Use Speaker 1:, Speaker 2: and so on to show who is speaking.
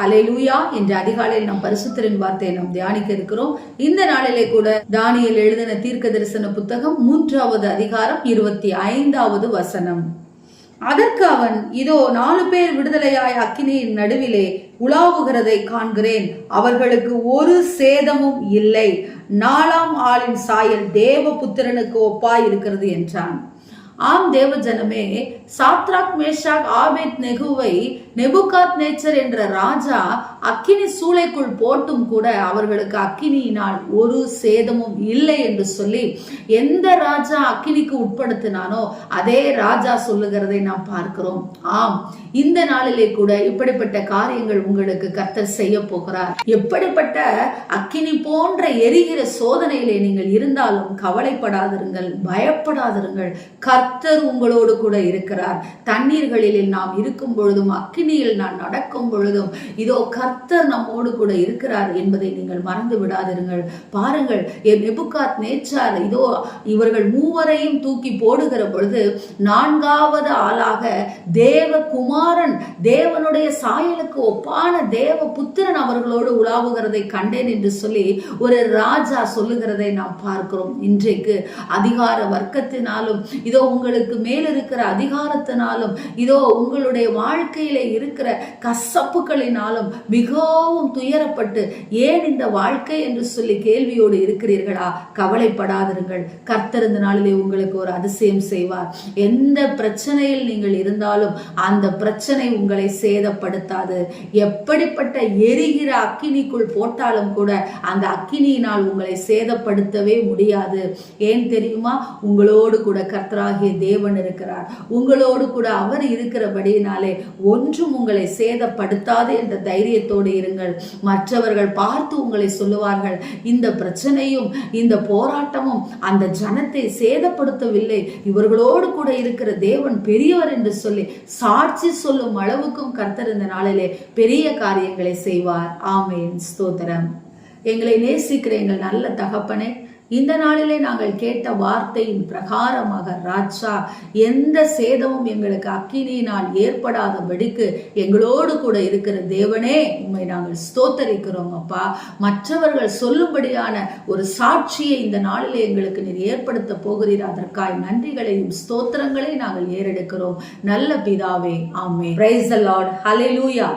Speaker 1: Hallelujah என்ற அதிகாலையில் நாம் பரிசுத்தரின் வார்த்தையை நாம் தியானிக்க இருக்கிறோம். இந்த நாளிலே கூட தானியல் எழுதின தீர்க்க தரிசன புத்தகம் மூன்றாவது அதிகாரம் இருபத்தி ஐந்தாவது வசனம். அதற்கு அவன் இதோ நாலு பேர் விடுதலையாய் அக்கினியின் நடுவிலே உலாவுகிறதை காண்கிறேன். அவர்களுக்கு ஒரு சேதமும் இல்லை. நாலாம் ஆளின் சாயல் தேவபுத்திரனுக்கு ஒப்பாய் இருக்கிறது என்றான். ஆம் தேவ ஜனமே சாத்ராக் மேஷாக் ஆபேத் நெகுவை நெபுகாத் நேச்சர் என்ற ராஜா அக்கினி சூளைக்குள் போட்டும் கூட அவர்களுக்கு அக்கினியினால் ஒரு சேதமும் இல்லை என்று சொல்லி எந்த ராஜா அக்கினிக்கு உட்படுத்தினானோ அதே ராஜா சொல்லுகிறதை நாம் பார்க்கிறோம். ஆம் இந்த நாளிலே கூட இப்படிப்பட்ட காரியங்கள் உங்களுக்கு கர்த்தர் செய்ய போகிறார். எப்படிப்பட்ட அக்கினி போன்ற எரிகிற சோதனையிலே நீங்கள் இருந்தாலும் கவலைப்படாதிருங்கள் பயப்படாதிருங்கள். கர்த்தர் உங்களோடு கூட இருக்கிறார். தண்ணீர்களில் நாம் இருக்கும் பொழுதும் அக்கினியில் நான் நடக்கும் பொழுதும் இதோ கர்த்தர் நம்மோடு கூட இருக்கிறார் என்பதை நீங்கள் மறந்து விடாதிருங்கள். பாருங்கள் என் நெபுகாத் நேச்சார் இதோ இவர்கள் மூவரையும் தூக்கி போடுகிற பொழுது நான்காவது ஆளாக தேவ குமாரன் தேவனுடைய சாயலுக்கு ஒப்பான தேவ புத்திரன் அவர்களோடு உலாவுகிறதை கண்டேன் என்று சொல்லி ஒரு ராஜா சொல்லுகிறதை நாம் பார்க்கிறோம். இன்றைக்கு அதிகார வர்க்கத்தினாலும் இதோ உங்களுக்கு மேல் இருக்கிற அதிகாரத்தினாலும் இதோ உங்களுடைய வாழ்க்கையில இருக்கிற கசப்புகளினாலும் மிகவும் துயரப்பட்டு ஏன் இந்த வாழ்க்கை? என்று சொல்லி கேள்வியோடு இருக்கிறீர்களா? கவலைப்படாதிருங்கள். கர்த்தர் இந்த நாளிலே உங்களுக்கு ஒரு அதிசயம் செய்வார். எந்த பிரச்சனையில் நீங்கள் இருந்தாலும் அந்த பிரச்சனை உங்களை சேதப்படுத்தாது. எப்படிப்பட்ட எரிகிற அக்கினிக்குள் போட்டாலும் கூட அந்த அக்கினியினால் உங்களை சேதப்படுத்தவே முடியாது. ஏன் தெரியுமா? உங்களோடு கூட கர்த்தராகிய தேவன் இருக்கிறார். உங்களோடு கூட அவர் இருக்கிறபடியினாலே ஒன்றும் உங்களை சேதப்படுத்தாது என்ற தைரியத்தோடு இருங்கள். மற்றவர்கள் பார்த்து உங்களை சொல்லுவார்கள் இந்த பிரச்சனையும் இந்த போராட்டமும் அந்த ஜனத்தை சேதப்படுத்தவில்லை. இவர்களோடு கூட இருக்கிற தேவன் பெரியவர் என்று சொல்லி சாட்சி சொல்லும் அளவுக்கும் கர்த்தர் இந்த நாளிலே பெரிய காரியங்களை செய்வார். ஆமேன். ஸ்தோத்திரம். எங்களை நேசிக்கிற எங்கள் நல்ல தகப்பனே இந்த நாளிலே நாங்கள் கேட்ட வார்த்தையின் பிரகாரமாக ராஜா எந்த சேதமும் எங்களுக்கு அக்கினியினால் ஏற்படாதபடிக்கு எங்களோடு கூட இருக்கிற தேவனே உண்மை நாங்கள் ஸ்தோத்தரிக்கிறோம் அப்பா. மற்றவர்கள் சொல்லும்படியான ஒரு சாட்சியை இந்த நாளிலே எங்களுக்கு நீர் ஏற்படுத்த போகிறீர். அதற்காய் நன்றிகளையும் ஸ்தோத்திரங்களை நாங்கள் ஏறெடுக்கிறோம். நல்ல பிதாவே ஆமே பிரைஸ் லார்ட் ஹலே லூயா